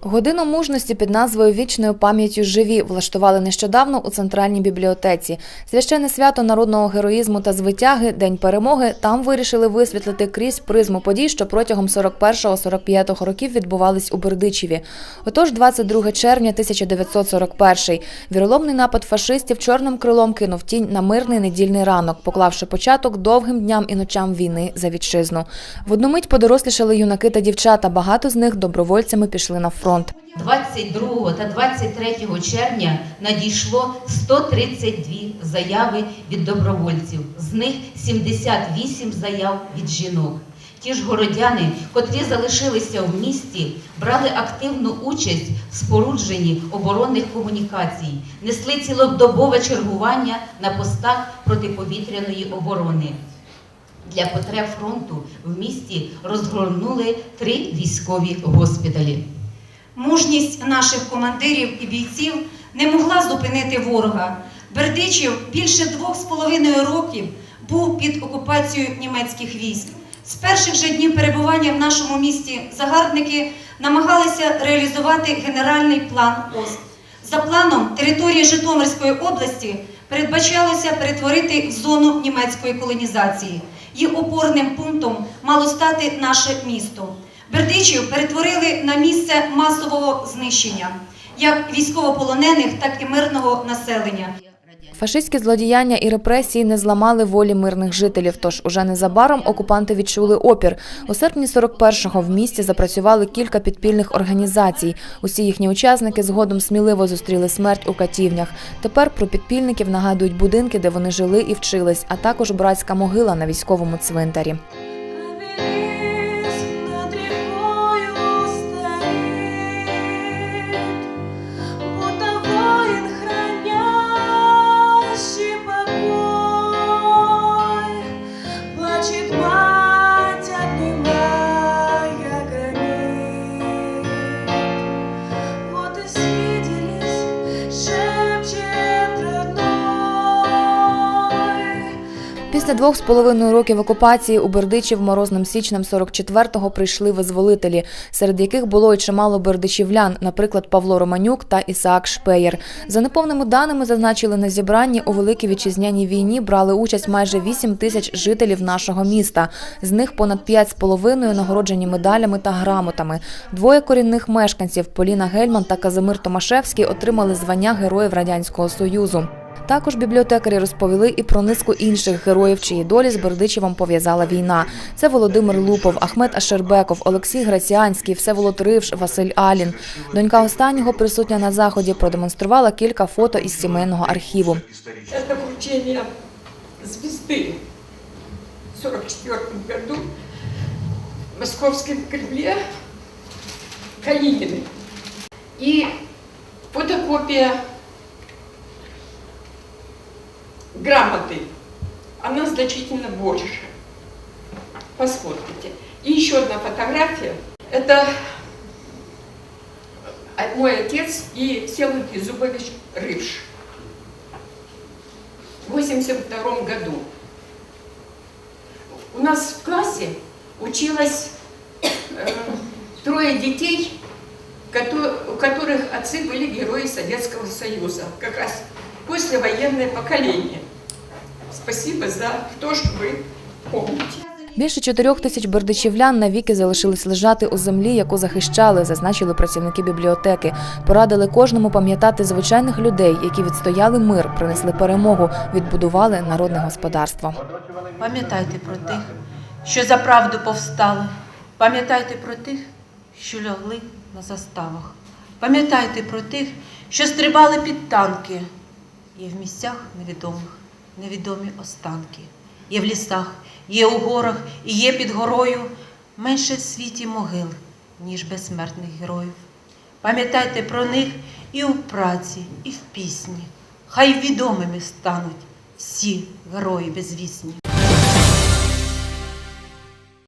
Годину мужності під назвою Вічною пам'яттю живі влаштували нещодавно у центральній бібліотеці. Священне свято народного героїзму та звитяги День перемоги там вирішили висвітлити крізь призму подій, що протягом 41-45 років відбувались у Бердичеві. Отож, 22 червня 1941 віроломний напад фашистів чорним крилом кинув тінь на мирний недільний ранок, поклавши початок довгим дням і ночам війни за вітчизну. В одну мить подорослішали юнаки та дівчата. Багато з них добровольцями пішли на фронт. 22 та 23 червня надійшло 132 заяви від добровольців, з них 78 заяв від жінок. Ті ж городяни, котрі залишилися в місті, брали активну участь в спорудженні оборонних комунікацій, несли цілодобове чергування на постах протиповітряної оборони. Для потреб фронту в місті розгорнули три військові госпіталі. Мужність наших командирів і бійців не могла зупинити ворога. Бердичів більше двох з половиною років був під окупацією німецьких військ. З перших же днів перебування в нашому місті загарбники намагалися реалізувати генеральний план ОСТ. За планом території Житомирської області передбачалося перетворити в зону німецької колонізації. Її опорним пунктом мало стати наше місто. Бердичів перетворили на місце масового знищення як військовополонених, так і мирного населення. Фашистські злодіяння і репресії не зламали волі мирних жителів. Тож уже незабаром окупанти відчули опір. У серпні 41-го в місті запрацювали кілька підпільних організацій. Усі їхні учасники згодом сміливо зустріли смерть у катівнях. Тепер про підпільників нагадують будинки, де вони жили і вчились, а також братська могила на військовому цвинтарі. Після двох з половиною років окупації у Бердичів морозним січнем 44-го прийшли визволителі, серед яких було й чимало бердичівлян, наприклад, Павло Романюк та Ісаак Шпеєр. За неповними даними зазначили на зібранні у Великій вітчизняній війні брали участь майже 8 тисяч жителів нашого міста. З них понад 5,5 нагороджені медалями та грамотами. Двоє корінних мешканців Поліна Гельман та Казимир Томашевський отримали звання Героїв Радянського Союзу. Також бібліотекарі розповіли і про низку інших героїв, чиї долі з Бердичевом пов'язала війна. Це Володимир Лупов, Ахмед Ашербеков, Олексій Граціанський, Всеволод Ривш, Василь Алін. Донька останнього, присутня на заході, продемонструвала кілька фото із сімейного архіву. Это вручение звезды в 1944 году в Московском Кремле Калининой. И фотокопия грамоты. Она значительно больше. Посмотрите. И еще одна фотография. Это мой отец и Всеволод Зубович Рывш. в 1982 году. У нас в классе училось э, трое детей, у которых отцы были герои Советского Союза, как раз послевоенное поколение. Спасибо за то, что вы помните. Більше чотирьох тисяч бердичівлян навіки залишились лежати у землі, яку захищали, зазначили працівники бібліотеки. Порадили кожному пам'ятати звичайних людей, які відстояли мир, принесли перемогу, відбудували народне господарство. Пам'ятайте про тих, що за правду повстали. Пам'ятайте про тих, що лягли на заставах. Пам'ятайте про тих, що стрибали під танки. Є в місцях невідомих, невідомі останки. Є в лісах, є у горах і є під горою менше в світі могил, ніж безсмертних героїв. Пам'ятайте про них і у праці, і в пісні. Хай відомими стануть всі герої безвісні.